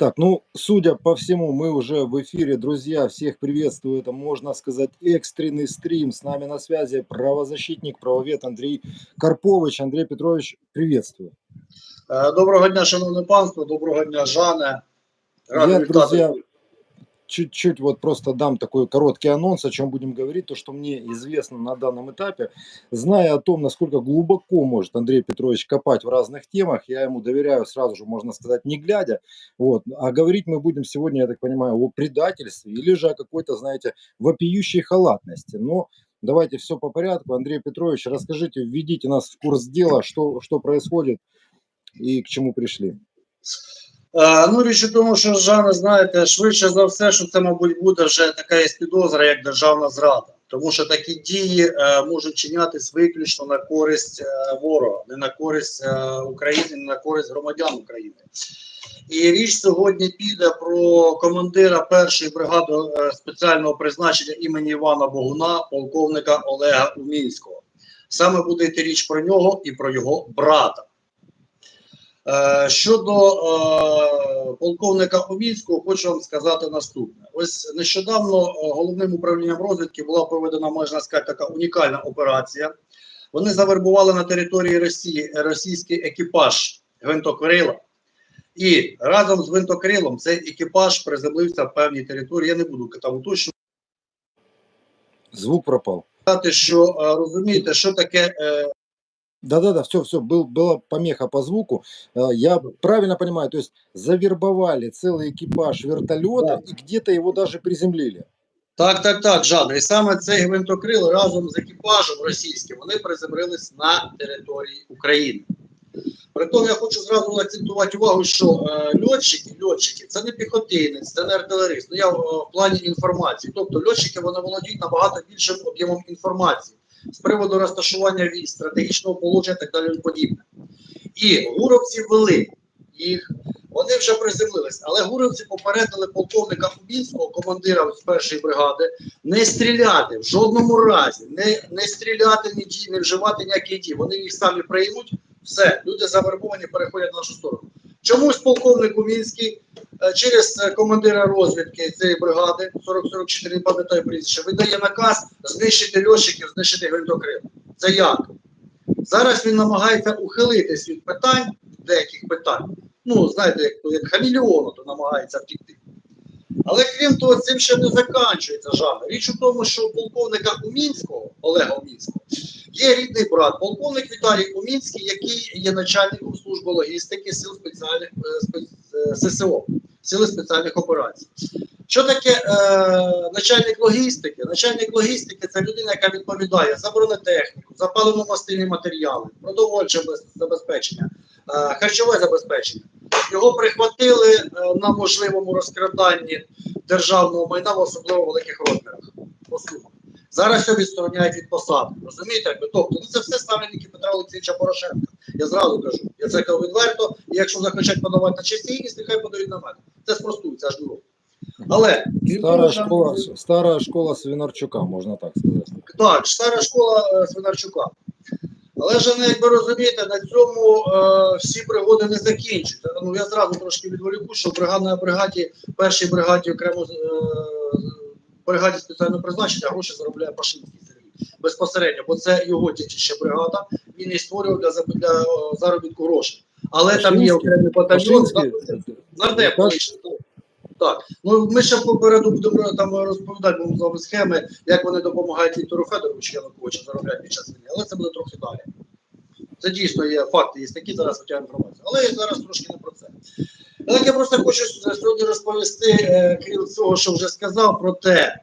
Так, ну, судя по всему, мы уже в эфире, друзья, всех приветствую. Это, можно сказать, экстренный стрим. С нами на связи правозащитник, правовед Андрей Карпович. Андрей Петрович, приветствую. Е, Доброго дня, шановне панство, доброго дня, Жане. Радий Я, вітати. друзья, чуть-чуть вот просто дам такой короткий анонс, о чем будем говорить, то, что мне известно на данном этапе. Зная о том, насколько глубоко может Андрей Петрович копать в разных темах, я ему доверяю сразу же, можно сказать, не глядя. Вот. А говорить мы будем сегодня, я так понимаю, о предательстве или же о какой-то, знаете, вопиющей халатности. Но давайте все по порядку. Андрей Петрович, расскажите, введите нас в курс дела, что, что происходит и к чему пришли. Е, Ну, річ у тому, що Жане, знаєте, швидше за все, що це, мабуть, буде вже така є підозра, як державна зрада. Тому що такі дії е, можуть чинятись виключно на користь е, ворога, не на користь е, України, не на користь громадян України. І річ сьогодні піде про командира першої бригади е, спеціального призначення імені Івана Богуна, полковника Олега Умінського. Саме буде йти річ про нього і про його брата. Е, Щодо е, полковника Овінського, хочу вам сказати наступне: ось нещодавно е, головним управлінням розвідки була проведена, можна сказати, така унікальна операція. Вони завербували на території Росії російський екіпаж гвинтокрила. І разом з гвинтокрилом цей екіпаж приземлився в певній території. Я не буду там уточнювати, Звук пропал. що е, розумієте, що таке е, Да-да-да, все, все, был, была помеха по звуку. Э, Я правильно понимаю, то есть завербовали целый экипаж вертолета Да. и где-то его даже приземлили. Так, так, так, Жанр. І саме цей гвинтокрил разом з екіпажем російським вони приземлились на території України. Притом я хочу зразу акцентувати увагу, що е, льотчики, льотчики це не піхотинець, це не артилерист. Ну я е, в плані інформації. Тобто льотчики вони володіють набагато більшим об'ємом інформації з приводу розташування військ, стратегічного положення і так далі і подібне. І гуровці вели їх, вони вже приземлились, але гуровці попередили полковника Кубінського, командира з першої бригади, не стріляти в жодному разі, не, не стріляти, ні дій, не вживати ніякі дії. Вони їх самі приймуть. Все, люди завербовані переходять на нашу сторону. Чомусь полковник Кубінський е, через е, командира розвідки цієї бригади 4044, не пам'ятаю прізвище, видає наказ знищити льотчиків, знищити гвинтокрил. Це як? Зараз він намагається ухилитись від питань, деяких питань. Ну, знаєте, як, як хамільйону, то намагається втікти. Але крім того, цим ще не закінчується жанр. Річ у тому, що у полковника Умінського, Олега Умінського, є рідний брат, полковник Віталій Умінський, який є начальником служби логістики сил спеціальних е, е, ССО, Сили спеціальних операцій. Що таке е, начальник логістики? Начальник логістики це людина, яка відповідає за бронетехніку, за паливно-мастильні матеріали, продовольче забезпечення, е, харчове забезпечення. Його прихватили е, на можливому розкраданні державного майна в особливо великих розмірах. По сумах. Зараз його відстороняють від посади. Розумієте? якби? Тобто, ну це все ставленники Петра Олексійовича Порошенка. Я зразу кажу. Я це кажу відверто, і якщо захочуть подавати на честь гідність, нехай подають на мене. Це спростується аж дорогу. Але що- школа, старая школа Свинарчука, можно так сказать. так, стара школа е, Свинарчука. Але ж ну, якби розумієте, на цьому е, всі пригоди не закінчуються. Ну я зразу трошки відволіку, що в бригадній бригаді, першій бригаді окремо е, бригаді спеціального призначення гроші заробляє Пашинський Сергій безпосередньо, бо це його дітище бригада. Він її створював для, для е, заробітку грошей. Але там є окремий батальйон. Нардеп Так. Ну ми ще попереду будемо там розповідати будемо з вами схеми, як вони допомагають Віктору Федоровичу Януковичу заробляти під час війни, але це буде трохи далі. Це дійсно є факти, є такі зараз хоча інформація. Але я зараз трошки не про це. Але я просто хочу сьогодні розповісти, е, крім цього, що вже сказав, про те,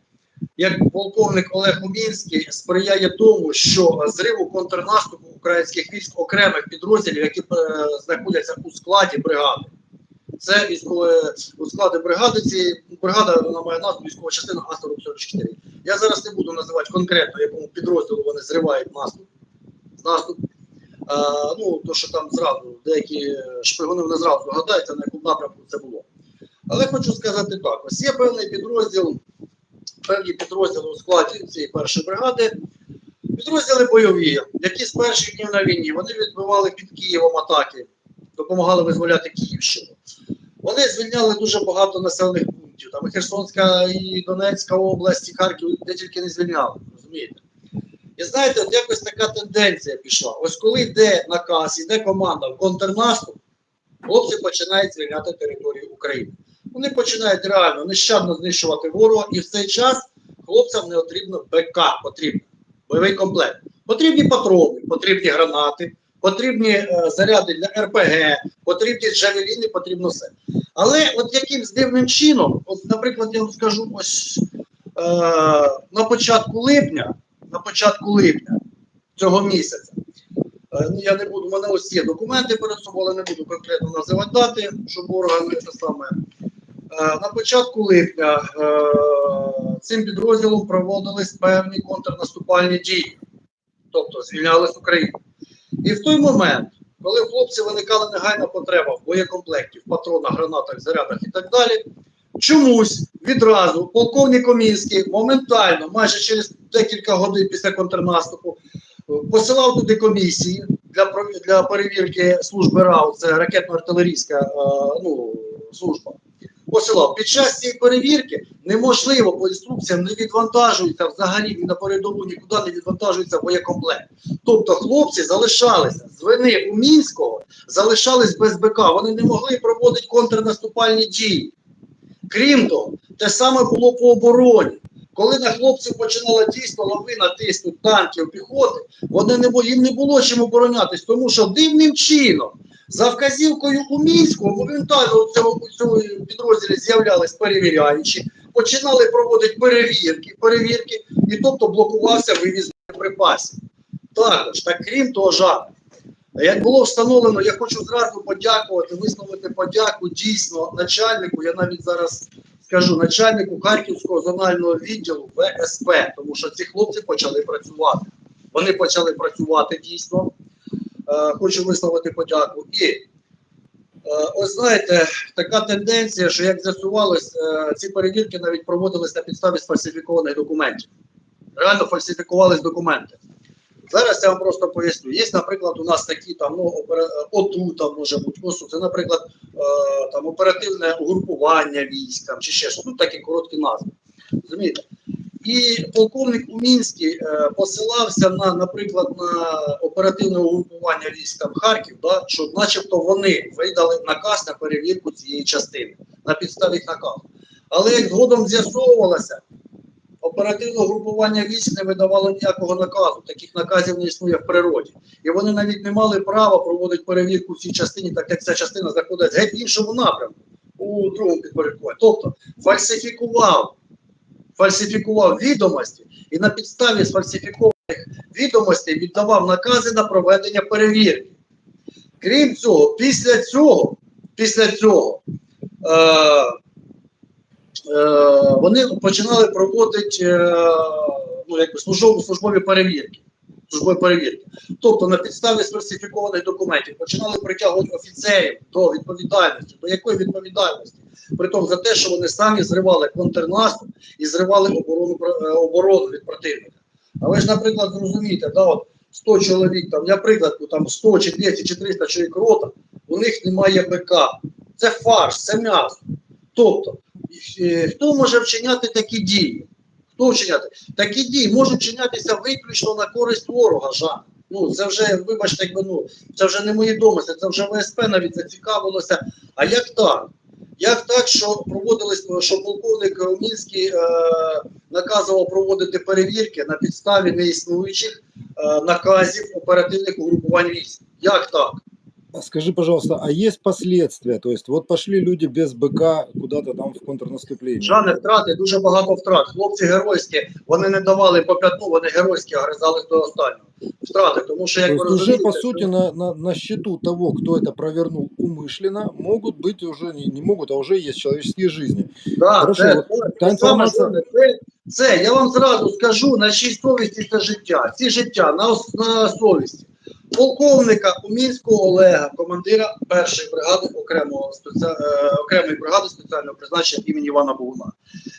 як полковник Олег Умінський сприяє тому, що зриву контрнаступу українських військ окремих підрозділів, які е, знаходяться у складі бригади. Це військове у складі бригади. Ці бригада вона має назву військова частина А-44. Я зараз не буду називати конкретно, якому підрозділу вони зривають наступ. наступ. А, ну, то, що там зразу деякі шпигуни не зразу догадаються, на якому напрямку це було. Але хочу сказати так: ось є певний підрозділ, певні підрозділи у складі цієї першої бригади, підрозділи бойові, які з перших днів на війні вони відбивали під Києвом атаки, допомагали визволяти Київщину. Вони звільняли дуже багато населених пунктів. Там і Херсонська, і Донецька область, і Харків, де тільки не звільняли. Розумієте? І знаєте, от якось така тенденція пішла. Ось коли йде наказ, йде команда в контрнаступ, хлопці починають звільняти територію України. Вони починають реально нещадно знищувати ворога, і в цей час хлопцям не потрібно БК, потрібно бойовий комплект. Потрібні патрони, потрібні гранати, потрібні е, заряди для РПГ, потрібні джавеліни, потрібно все. Але от якимсь дивним чином, от, наприклад, я вам скажу, ось е, на початку липня, на початку липня цього місяця. Е, ну, я не буду, у мене ось є документи перед собою, але не буду конкретно називати дати, щоб органи це саме. Е, На початку липня е, цим підрозділом проводились певні контрнаступальні дії, тобто звільнялись Україну. І в той момент, коли в хлопців виникала негайна потреба в боєкомплекті, в патронах, гранатах, зарядах і так далі, чомусь відразу полковник Комінський моментально, майже через декілька годин після контрнаступу, е, посилав туди комісії для, для перевірки служби РАУ, це ракетно-артилерійська е, ну, служба. Посилав. Під час цієї перевірки неможливо по інструкціям не відвантажується взагалі на передову, нікуди не відвантажується боєкомплект. Тобто хлопці залишалися з вини у Мінського, залишались без БК. Вони не могли проводити контрнаступальні дії. Крім того, те саме було по обороні. Коли на хлопців починала дійсно лавина тиснути танків піхоти, вони не їм не було чим оборонятись, тому що дивним чином, за вказівкою у Мінського, моментально у цьому, у цьому підрозділі з'являлись перевіряючі, починали проводити перевірки, перевірки, і тобто блокувався вивіз припасів. Також, так крім того, жах. Як було встановлено, я хочу зразу подякувати, висловити подяку дійсно начальнику. Я навіть зараз скажу начальнику Харківського зонального відділу ВСП, тому що ці хлопці почали працювати. Вони почали працювати дійсно. Е, хочу висловити подяку. І е, ось знаєте, така тенденція, що як з'ясувалось, е, ці перевірки навіть проводились на підставі сфальсифікованих документів. Реально фальсифікувались документи. Зараз я вам просто поясню. Є, наприклад, у нас такі там ну, опера... ОТУ, там може бути ОСУ, це, наприклад, е, там оперативне угрупування військ там, чи ще щось. Ну, такі короткі назви. Розумієте? І полковник Умінський е, посилався на, наприклад, на оперативне угрупування військ там Харків, да, що начебто вони видали наказ на перевірку цієї частини на підставі наказу. Але як згодом з'ясовувалося, оперативне групування військ не видавало ніякого наказу. Таких наказів не існує в природі. І вони навіть не мали права проводити перевірку в цій частині, так як ця частина знаходиться геть в іншому напрямку у другому підпорядкуванні. Тобто фальсифікував, фальсифікував відомості і на підставі сфальсифікованих відомостей віддавав накази на проведення перевірки. Крім цього, після цього, після цього е, вони починали проводити е, ну, якби службові, службові перевірки. Службові перевірки. Тобто на підставі сфальсифікованих документів починали притягувати офіцерів до відповідальності. До якої відповідальності? Притом за те, що вони самі зривали контрнаступ і зривали оборону, е, оборону від противника. А ви ж, наприклад, зрозумієте, да, от 100 чоловік, там, я приклад, там 100 чи 200 чи 300 чоловік рота, у них немає БК. Це фарш, це м'ясо. Тобто, е, хто може вчиняти такі дії? Хто вчиняти? Такі дії можуть вчинятися виключно на користь ворога, Жан. Ну, це вже, вибачте, якби, ну, це вже не мої домисли, це вже ВСП навіть зацікавилося. А як так? Як так, що проводились, що полковник Мінський е, наказував проводити перевірки на підставі неіснуючих е, наказів оперативних угрупувань військ? Як так? А Скажи, пожалуйста, а есть последствия? То есть вот пошли люди без БК куда-то там в контрнаступление. Жане втрати, дуже багато втрат. Хлопці геройські, вони не давали по п'ятну, вони геройські огризались до останнього. Втрати, тому що То як ви есть уже розумієте, по сути на, на, на счету того, кто это провернул умышленно, могут быть уже, не, не могут, а уже есть человеческие жизни. Да, Хорошо, це, от це, та це саме інформація- головне. це, це, я вам зразу скажу, на чій совісті це життя. Ці життя на, ос- на совісті. Полковника Умінського Олега, командира першої бригади окремого е, окремої бригади спеціального призначення імені Івана Богуна.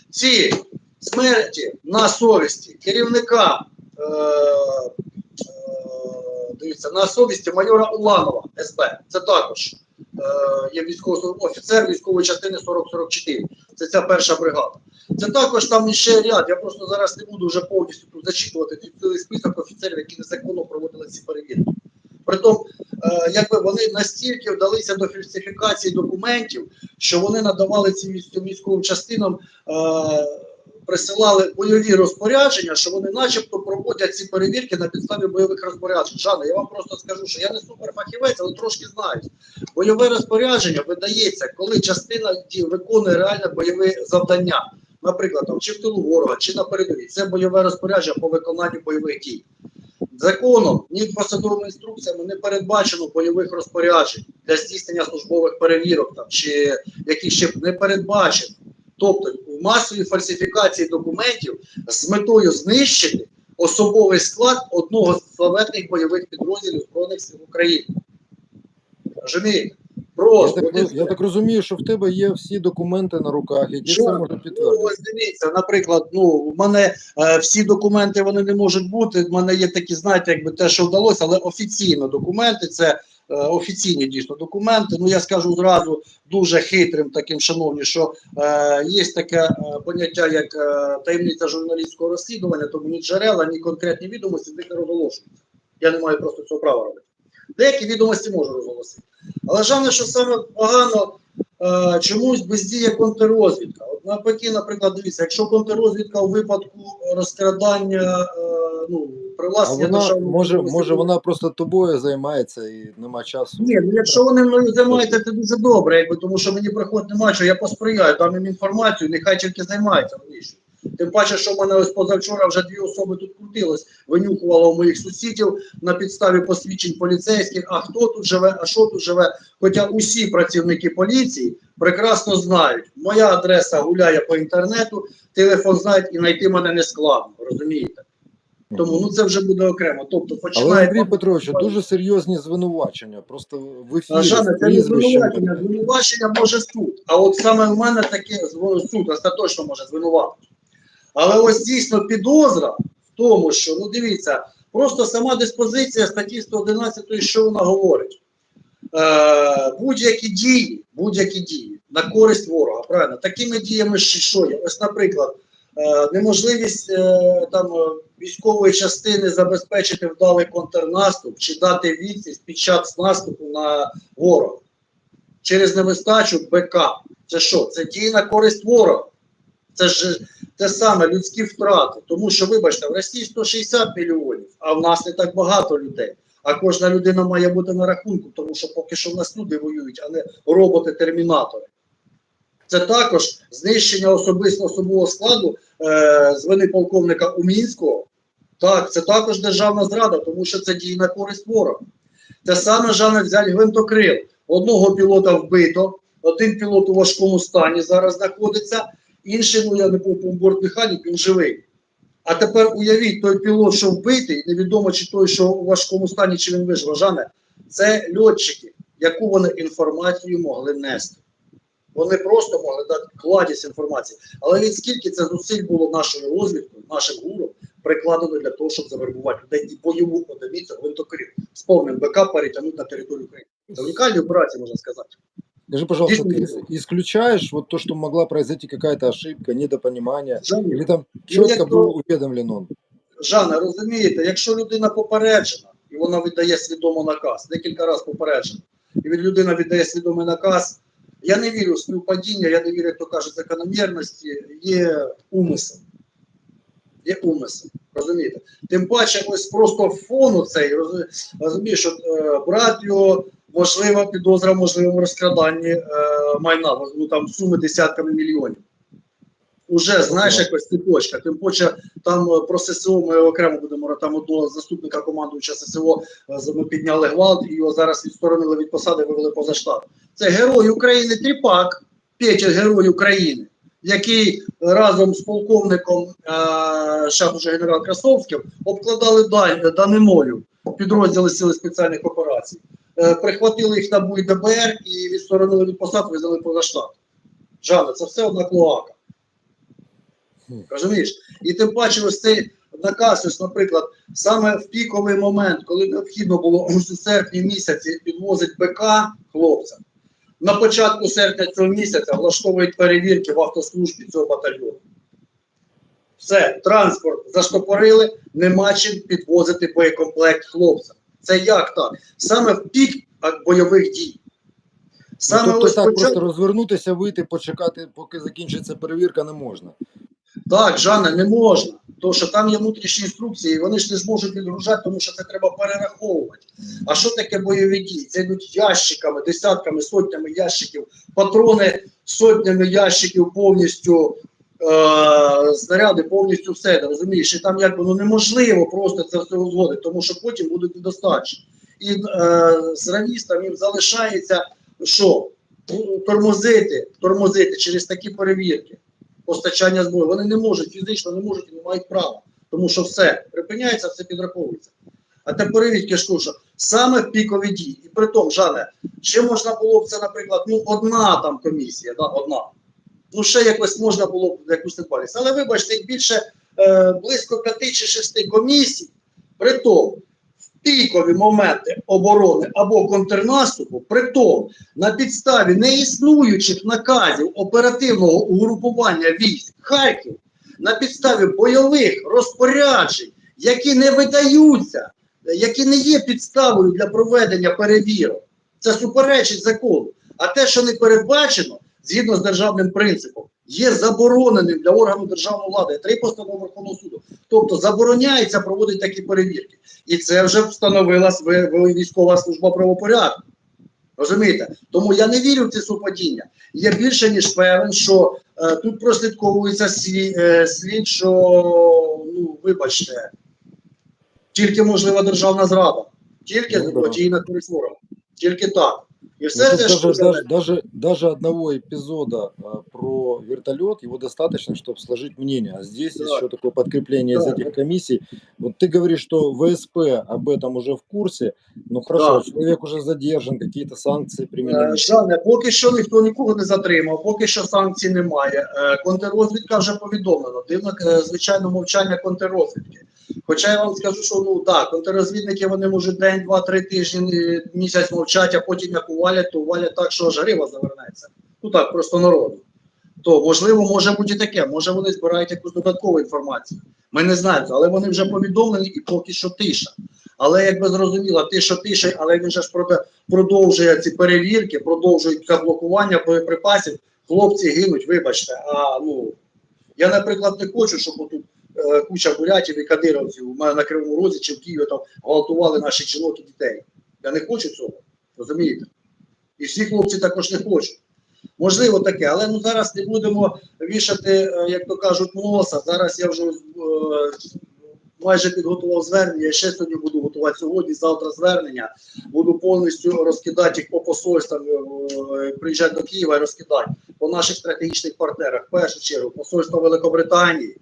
Ці смерті на совісті керівника е, е, дивіться, на совісті майора Уланова СБ. Це також є військовий офіцер військової частини 4044. Це ця перша бригада. Це також там ще ряд. Я просто зараз не буду вже повністю тут зачитувати цілий список офіцерів, які незаконно проводили ці перевірки. Притом, е, якби вони настільки вдалися до фальсифікації документів, що вони надавали цим військовим частинам, е, присилали бойові розпорядження, що вони, начебто, проводять ці перевірки на підставі бойових розпоряджень. Жанна, я вам просто скажу, що я не суперфахівець, але трошки знаю. Бойове розпорядження видається, коли частина виконує реальне бойове завдання. Наприклад, там, чи в тилу ворога, чи на передовій. Це бойове розпорядження по виконанню бойових дій. Законом, ні посадовими інструкціями не передбачено бойових розпоряджень для здійснення службових перевірок там, чи яких ще не передбачено. Тобто в масовій фальсифікації документів з метою знищити особовий склад одного з славетних бойових підрозділів Збройних сил України. Розумієте? Я Просто так, і роз- я так розумію, що в тебе є всі документи на руках, які Що? це можуть Ну, підтвердити. ось дивіться, наприклад, ну, у мене е, всі документи вони не можуть бути. У мене є такі, знаєте, якби те, що вдалося, але офіційно документи це е, офіційні дійсно документи. Ну я скажу зразу дуже хитрим, таким шановні, що е, є таке е, поняття, як е, таємниця журналістського розслідування, тому ні джерела, ні конкретні відомості них не розголошуються. Я не маю просто цього права робити. Деякі відомості можу розголосити. Але Жанне, що саме погано, е, чомусь бездіє контррозвідка. От навпаки, наприклад, дивіться, якщо контррозвідка у випадку розкрадання, е, ну, привласнення вона державного може, може вона просто тобою займається і нема часу. ні, ну якщо вони мною займаються, це дуже добре, якби, тому що мені приходить нема що, я посприяю, дам їм інформацію, нехай тільки займаються навіщо. Тим паче, що в мене ось позавчора вже дві особи тут крутилось, винюхувало у моїх сусідів на підставі посвідчень поліцейських, а хто тут живе, а що тут живе. Хоча усі працівники поліції прекрасно знають, моя адреса гуляє по інтернету, телефон знають і знайти мене не складно, розумієте? Тому ну це вже буде окремо. Тобто Але починає Андрій Петрович, дуже серйозні звинувачення. Просто в ефірі Жанна, це не звинувачення. Звинувачення може суд. А от саме в мене таке суд остаточно може звинуватити. Але ось дійсно підозра в тому, що ну дивіться, просто сама диспозиція статті 111, що вона говорить. Е, будь-які дії, будь-які дії на користь ворога, правильно, такими діями що є? Ось, наприклад, е, неможливість е, там е, військової частини забезпечити вдалий контрнаступ чи дати відсість під час наступу на ворога через невистачу БК. Це що? Це дії на користь ворога. Це ж те саме людські втрати. Тому що, вибачте, в Росії 160 мільйонів, а в нас не так багато людей. А кожна людина має бути на рахунку, тому що поки що в нас люди воюють, а не роботи-термінатори. Це також знищення особисто особового складу е, з вини полковника Умінського. Так, це також державна зрада, тому що це дії на користь ворога. Те саме Жанна взяли гвинтокрил. Одного пілота вбито, один пілот у важкому стані зараз знаходиться, інший, ну я не був бортмеханік, він живий. А тепер уявіть, той пілот, що вбитий, невідомо чи той, що у важкому стані, чи він вижив. Жане, це льотчики, яку вони інформацію могли нести. Вони просто могли дати кладість інформації. Але від скільки це зусиль було нашою розвідкою, нашим гуром, прикладено для того, щоб завербувати людей і бойову одиницю гвинтокрил з повним БК перетягнути на територію України. Це унікальні операції, можна сказати. Скажи, пожалуйста, ты Действительно. исключаешь вот то, что могла произойти какая-то ошибка, недопонимание, Жанна, или там Ну, четко як был уведомлен он? Жанна, розумієте, якщо людина попереджена і вона віддає свідомо наказ, декілька разів попереджена, і від людина віддає свідомий наказ, я не вірю в співпадіння, я не вірю, як то кажуть, закономірності, є умисел. Є умисел, розумієте? Тим паче, ось просто фону цей, роз- розумієш, що е, брат його, можлива підозра в можливому розкраданні е, майна, ну там суми десятками мільйонів. Уже знаєш якось цепочка. Тим паче там е, про ССО ми окремо будемо там одного заступника командуюча ССО е, ми підняли гвалт і його зараз відсторонили від посади, вивели поза штат. Це герой України Тріпак, Петя герой України, який разом з полковником е, зараз уже генерал Красовським обкладали Дан- Данимолю підрозділи Сили спеціальних операцій. Е, прихватили їх на БУ і ДБР і відсторонили від посад, визнали поза штат. Жанна, це все одна клоака. Розумієш? І тим паче, ось цей наказ, ось, наприклад, саме в піковий момент, коли необхідно було у серпні місяці підвозить БК хлопцям, на початку серпня цього місяця влаштовують перевірки в автослужбі цього батальйону. Все, транспорт заштопорили, нема чим підвозити боєкомплект хлопцям. Це як так? Саме в пік бойових дій. Саме ну, тобто ось так початку- просто розвернутися, вийти, почекати, поки закінчиться перевірка, не можна. Так, Жанна, не можна. Тому що там є внутрішні інструкції, і вони ж не зможуть відгружати, тому що це треба перераховувати. А що таке бойові дії? Це йдуть ящиками, десятками, сотнями ящиків, патрони сотнями ящиків повністю, е- снаряди повністю все. Розумієш, і там якби ну, неможливо просто це все узгодити, тому що потім будуть недостачі. І е- з равістам їм залишається що? Тормозити, тормозити через такі перевірки постачання зброї. Вони не можуть фізично не можуть і не мають права, тому що все припиняється, все підраховується. А тепер відки що, що саме пікові дії. І при тому, Жане, ще можна було б це, наприклад, ну одна там комісія, да, одна. Ну, ще якось можна було якусь недбалість. Але вибачте, більше е, близько п'яти чи шести комісій, при тому в пікові моменти оборони або контрнаступу, при тому на підставі неіснуючих наказів оперативного угрупування військ Харків, на підставі бойових розпоряджень, які не видаються, які не є підставою для проведення перевірок, це суперечить закону. А те, що не передбачено, згідно з державним принципом, є забороненим для органу державної влади, три постанови Верховного суду. Тобто забороняється проводити такі перевірки. І це вже встановила військова служба правопорядку. Розумієте? Тому я не вірю в ці совпадіння. Я більше ніж певен, що е, тут прослідковується слід, е, слід, що ну вибачте, тільки можлива державна зрада, тільки Ну, да. дії на користь. Тільки так. І Ну, все тут це що даже, даже, даже, даже одного эпизода а, про вертолет, его достаточно, чтобы сложить мнение. А здесь Да. еще такое подкрепление из Да. этих комиссий. Вот ты говоришь, что ВСП об этом уже в курсе. Ну хорошо, Да. человек уже задержан, какие-то санкции Е, применены. Жане, поки що ніхто нікого не затримав, поки що санкцій немає. Е, Контррозвідка вже повідомлена. Дивно, е, звичайно, мовчання контррозвідки. Хоча я вам скажу, що ну так, контррозвідники вони можуть день, два, три тижні, е, місяць мовчать, а потім як увалять, то увалять так, що аж грива завернеться. Ну так, просто народу. То можливо, може бути таке. Може вони збирають якусь додаткову інформацію. Ми не знаємо, але вони вже повідомлені і поки що тиша. Але якби зрозуміло, тиша тиша, але він же ж продовжує ці перевірки, продовжує це блокування боєприпасів. Хлопці гинуть, вибачте. А ну я, наприклад, не хочу, щоб отут е, куча бурятів і кадировців у мене на Кривому Розі чи в Києві там гвалтували наших жінок і дітей. Я не хочу цього, розумієте? І всі хлопці також не хочуть. Можливо, таке, але ну зараз не будемо вішати, е, як то кажуть, носа. Зараз я вже е, майже підготував звернення. Я ще сьогодні буду готувати сьогодні, завтра звернення. Буду повністю розкидати їх по посольствам, е, приїжджати до Києва і розкидати по наших стратегічних партнерах. В першу чергу, посольство Великобританії,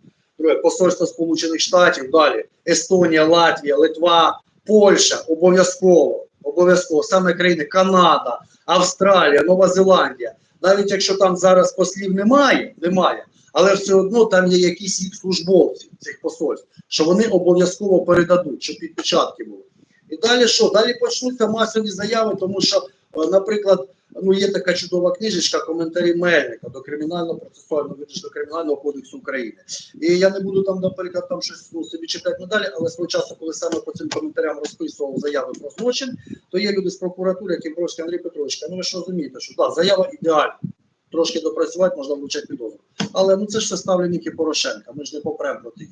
посольство Сполучених Штатів, далі Естонія, Латвія, Литва, Польща, обов'язково. Обов'язково саме країни Канада, Австралія, Нова Зеландія. Навіть якщо там зараз послів немає, немає, але все одно там є якісь їх службовці цих посольств, що вони обов'язково передадуть, щоб підпечатки були. І далі що? Далі почнуться масові заяви, тому що, е, наприклад, ну є така чудова книжечка коментарі Мельника до кримінального процесуального до кримінального кодексу України. І я не буду там, наприклад, там щось ну, собі читати надалі, але свого часу, коли саме по цим коментарям розписував заяви про злочин, то є люди з прокуратури, які просять Андрій Петрович, ну ви ж розумієте, що да, заява ідеальна. Трошки допрацювати можна влучати підозру. Але ну це ж все ставленники Порошенка, ми ж не попремо проти їх.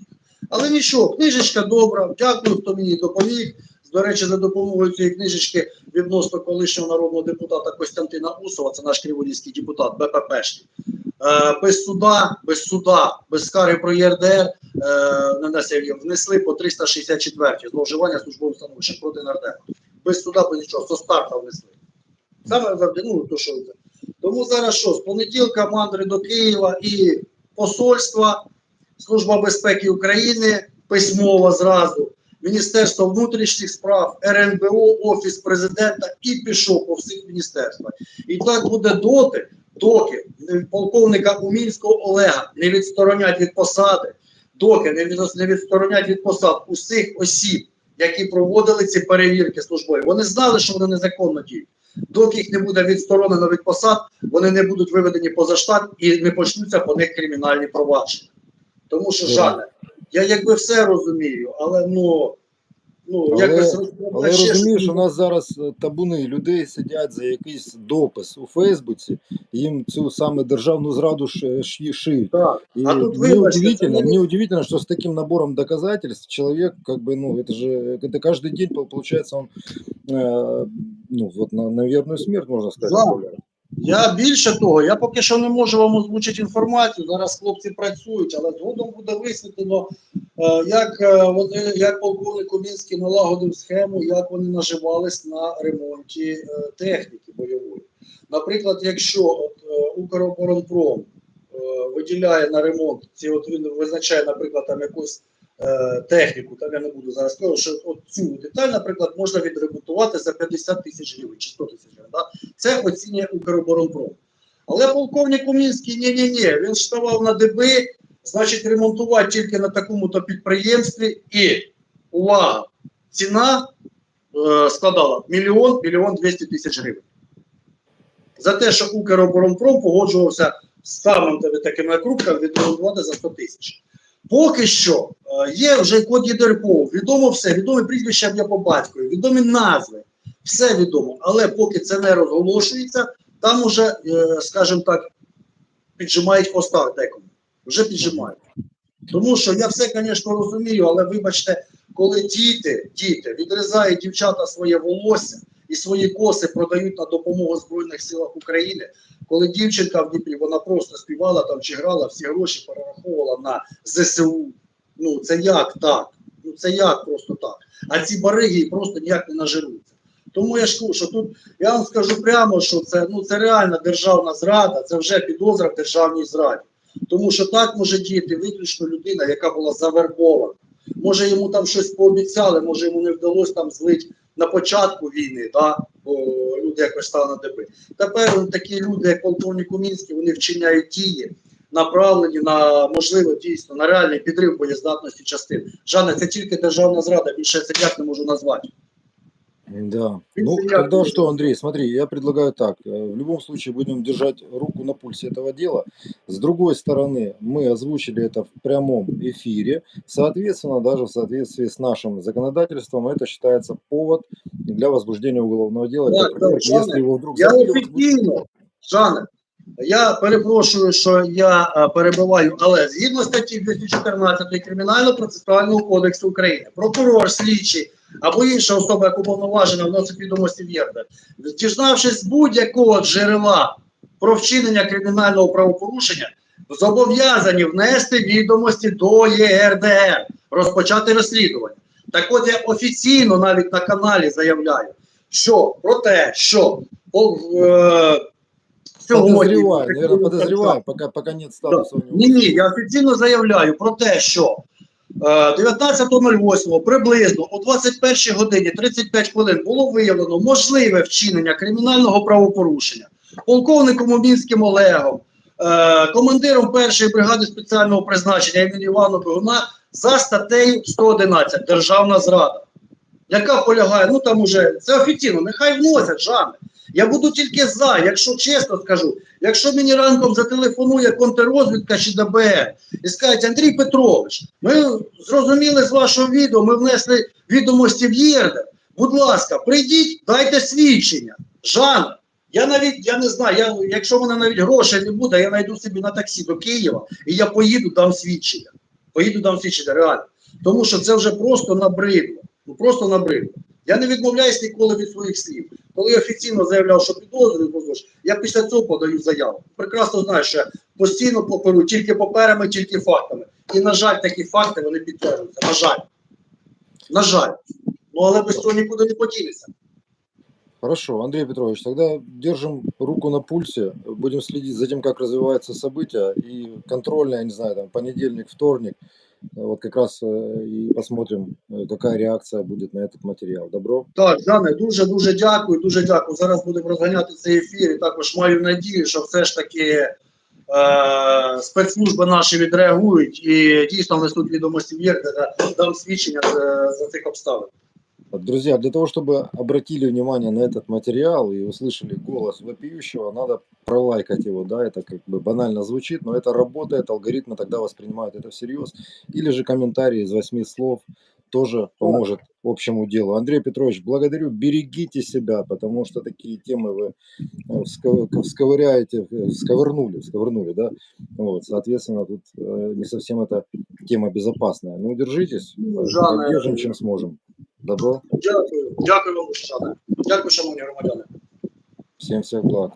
Але нічого, книжечка добра, дякую, хто мені допоміг. До речі, за допомогою цієї книжечки відносно колишнього народного депутата Костянтина Усова, це наш криволівський депутат, БППшний. Е, без суда, без суда, без скарги про ЄРДР е, нанесення внесли по 364 зловживання службовим становищем проти нардепа. Без суда, без нічого, со старта внесли. Саме завжди, ну, то що це. Тому зараз що, з понеділка мандри до Києва і посольства, Служба безпеки України письмово зразу, Міністерство внутрішніх справ, РНБО, Офіс президента і пішов по всіх міністерствах. І так буде доти, доки полковника Умінського Олега не відсторонять від посади, доки не, відсторонять від посад усіх осіб, які проводили ці перевірки службові. Вони знали, що вони незаконно діють. доки їх не буде відсторонено від посад, вони не будуть виведені поза штат і не почнуться по них кримінальні провадження. Тому що, Добре. Жанне, я якби все розумію, але ну, ну Але- якось Але ще розумієш, щось- у нас зараз е, табуни людей сидять за якийсь допис у Фейсбуці, їм цю саме державну зраду ш- ши- шиють. Так. И А тут мне выбачьте, удивительно, это не- мне удивительно, что с таким набором доказательств человек, как бы, ну, это же, это каждый день, пол- получается, он, э, ну, вот на, на верную смерть, можно сказать. Да. Я більше того, я поки що не можу вам озвучити інформацію. Зараз хлопці працюють, але згодом буде висвітлено, е, як е, вони, як полковник Кумінський налагодив схему, як вони наживались на ремонті е, техніки бойової. Наприклад, якщо от, Укроборонпром виділяє на ремонт, ці от він визначає, наприклад, там якусь е, техніку, там я не буду зараз сказати, що от цю деталь, наприклад, можна відремонтувати за 50 тисяч гривень чи 100 тисяч гривень. Да? Це оцінює Укроборонпром. Але полковник Кумінський, ні-ні-ні, він ставав на ДБ, значить, ремонтувати тільки на такому-то підприємстві. І увага, ціна е, складала мільйон, мільйон 200 тисяч гривень. За те, що Укроборонпром погоджувався з самими такими крупками відремонтувати за 100 тисяч. Поки що е, є вже код ЄДРПО, відомо все, відомі прізвища ім'я по батькові, відомі назви, все відомо. Але поки це не розголошується, там уже, е, скажімо так, піджимають хвоста декому. Вже піджимають. Тому що я все, звісно, розумію, але вибачте, коли діти, діти відрізають дівчата своє волосся свої коси продають на допомогу Збройних силах України, коли дівчинка в Дніпрі, вона просто співала там чи грала, всі гроші перераховувала на ЗСУ. Ну це як так? Ну це як просто так? А ці бариги просто ніяк не нажируться. Тому я ж кажу, що тут я вам скажу прямо, що це ну це реальна державна зрада, це вже підозра в державній зраді. Тому що так може діяти виключно людина, яка була завербована. Може йому там щось пообіцяли, може йому не вдалося там злить на початку війни, да? бо люди якось стали на ДБ. Тепер такі люди, як полковник Кумінський, вони вчиняють дії, направлені на можливо дійсно на реальний підрив боєздатності частин. Жанна, це тільки державна зрада, більше я це як не можу назвати. Да. Видите, Ну, я- тогда что, Андрей, смотри, я предлагаю так. э, В любом случае будем держать руку на пульсе этого дела. С другой стороны, мы озвучили это в прямом эфире. Соответственно, даже в соответствии с нашим законодательством, это считается повод для возбуждения уголовного дела. Так, Например, так, Жанна, если его вдруг Я забыли офіційно, Жанне, я перепрошую, що я е, перебиваю, але згідно статті 214 Кримінально-процесуального кодексу України, прокурор, слідчий або інша особа, яка уповноважена вносить відомості в ЄРДР, дізнавшись будь-якого джерела про вчинення кримінального правопорушення, зобов'язані внести відомості до ЄРДР, розпочати розслідування. Так от я офіційно навіть на каналі заявляю, що про те, що о, е, сьогодні Подозреваю, наверное, подозреваю, пока, пока нет статуса у него. ні, ні, я офіційно заявляю про те, що 19.08 приблизно о 21 годині 35 хвилин було виявлено можливе вчинення кримінального правопорушення полковником Обінським Олегом, е, командиром першої бригади спеціального призначення імені Івана Бігуна за статтею 111 Державна зрада, яка полягає, ну там уже це офіційно, нехай вносять Жанне. Я буду тільки за, якщо чесно скажу, якщо мені ранком зателефонує контррозвідка чи ДБР і скажуть, Андрій Петрович, ми зрозуміли з вашого відео, ми внесли відомості в ЄРДР. Будь ласка, прийдіть, дайте свідчення. Жанна, я навіть я не знаю, я, якщо мене навіть грошей не буде, я знайду собі на таксі до Києва і я поїду дам свідчення. Поїду дам свідчення, реально. Тому що це вже просто набридло. Ну просто набридло. Я не відмовляюсь ніколи від своїх слів. Коли я офіційно заявляв, що підозрюю, позож, я після цього подаю заяву. Прекрасно знаю, що постійно поперу тільки паперами, тільки фактами. І, на жаль, такі факти вони підтверджуються. На жаль. На жаль. Ну але без цього нікуди не поділися. Хорошо, Андрей Петрович, тогда держим руку на пульсе, будем следить за тем, как развиваются события, и контрольная, я не знаю, там, понедельник, вторник, вот как раз э, и посмотрим, э, какая реакция будет на этот материал. Добро? Так, Жане, дуже дуже дякую, дуже дякую. Зараз будемо розганяти цей ефір. І також маю надію, що все ж таки е, спецслужби наші відреагують і дійсно внесуть відомості в ЄРД, дам свідчення за, за цих обставин. Друзья, для того, чтобы обратили внимание на этот материал и услышали голос вопиющего, надо пролайкать его, да, это как бы банально звучит, но это работает, алгоритмы тогда воспринимают это всерьез. Или же комментарий из восьми слов тоже поможет общему делу. Андрей Петрович, благодарю, берегите себя, потому что такие темы вы э, вско- всковыряете, э, сковырнули, сковырнули, да, вот, соответственно, тут э, не совсем эта тема безопасная. Ну, держитесь, Жанна, держим, чем сможем. Добро, Дякую, дякую вам, Шане. Дякую, шановні громадяни. Всім всіх благ.